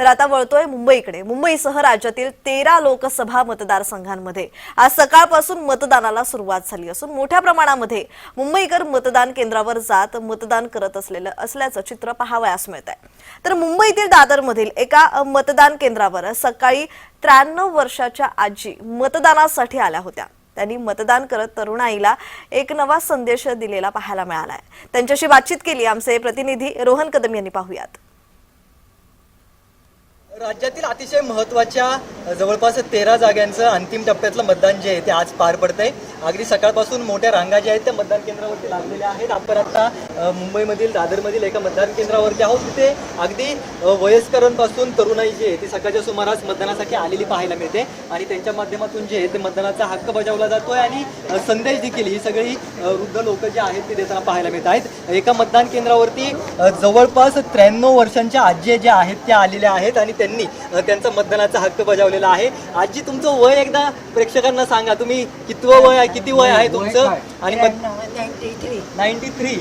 तर आता वळतोय मुंबईकडे. मुंबईसह राज्यातील तेरा लोकसभा मतदारसंघांमध्ये आज सकाळपासून मतदानाला सुरुवात झाली असून मोठ्या प्रमाणामध्ये मुंबईकर मतदान केंद्रावर जात मतदान करत असलेलं असल्याचं चित्र पाहावयास मिळत आहे तर मुंबईतील दादरमधील एका मतदान केंद्रावर सकाळी त्र्याण्णव वर्षाच्या आजी मतदानासाठी आल्या होत्या. त्यांनी मतदान करत तरुणाईला एक नवा संदेश दिलेला पाहायला मिळालाय. त्यांच्याशी बातचीत केली आमचे प्रतिनिधी रोहन कदम यांनी पाहूयात. राज्यातील अतिशय महत्त्वाच्या जवळपास तेरा जागांचं अंतिम टप्प्यातलं मतदान जे आहे ते आज पार पडतंय. अगदी सकाळपासून मोठ्या रांगा ज्या आहेत त्या मतदान केंद्रावरती लागलेल्या आहेत. आपण आता मुंबईमधील दादरमधील एका मतदान केंद्रावरती आहोत. तिथे अगदी वयस्करांपासून तरुणाई जी आहे ती सकाळच्या सुमारास मतदानासाठी आलेली पाहायला मिळते. आणि त्यांच्या माध्यमातून जे आहे ते मतदानाचा हक्क बजावला जातोय आणि संदेश देखील ही सगळी वृद्ध लोक जे आहेत ते देताना पाहायला मिळत आहेत. एका मतदान केंद्रावरती जवळपास त्र्याण्णव वर्षांच्या आजी ज्या आहेत त्या आलेल्या आहेत आणि त्यांनी त्यांचा मतदानाचा हक्क बजावलेला आहे. आजी तुमचं वय एकदा प्रेक्षकांना सांगा. तुम्ही कितवं वय आहे किती वय आहे तुमचं? आणि नाईन्टी थ्री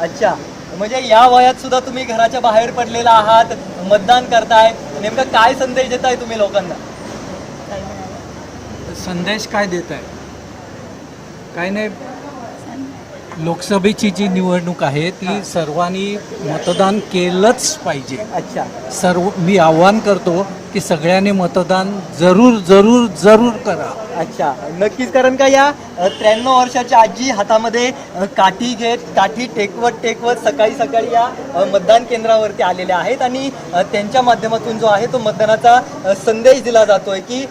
अच्छा. म्हणजे या वयात सुद्धा तुम्ही घराच्या बाहेर पडलेला आहात मतदान करताय. नेमका काय संदेश देताय तुम्ही लोकांना? संदेश काय देत आहे काय नाही लोकसभेची जी निवडणूक आहे ती सर्वांनी मतदान केलंच पाहिजे. अच्छा. सर्व मी आव्हान करतो की सगळ्यांनी मतदान जरूर जरूर जरूर करा. अच्छा. नक्कीच कारण का या त्र्याण्णव वर्षाच्या आजी हातामध्ये काठी घेत काठी टेकवत टेकवत सकाळी सकाळी या मतदान केंद्रावरती आलेल्या आहेत आणि त्यांच्या माध्यमातून जो आहे तो मतदानाचा संदेश दिला जातोय की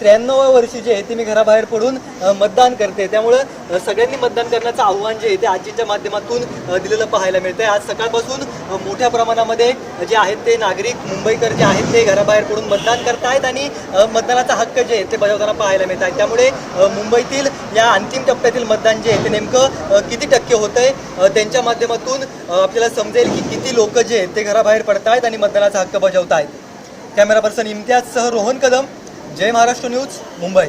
त्र्याण्णव वर्षी जे आहे ते मी घराबाहेर पडून मतदान करते. त्यामुळं सगळ्यांनी मतदान करण्याचं आव्हान जे आहे ते आजीच्या माध्यमातून दिलेलं पाहायला मिळतंय. आज सकाळपासून मोठ्या प्रमाणामध्ये जे आहेत ते नागरिक मुंबईकर जे आहेत ते घराबाहेर पडून मतदान करतायत आणि मतदानाचा हक्क जे आहे ते बजावताना पाहायला मिळत आहेत त्यामुळे मुंबईतील या अंतिम टप्प्यातील मतदान जे आहे ते नेमकं किती टक्के होतं आहे त्यांच्या माध्यमातून आपल्याला समजेल की किती लोक जे आहेत ते घराबाहेर पडतायत आणि मतदानाचा हक्क बजावतायत. कॅमेरा पर्सन इम्तियाजसह रोहन कदम जय महाराष्ट्र न्यूज मुंबई.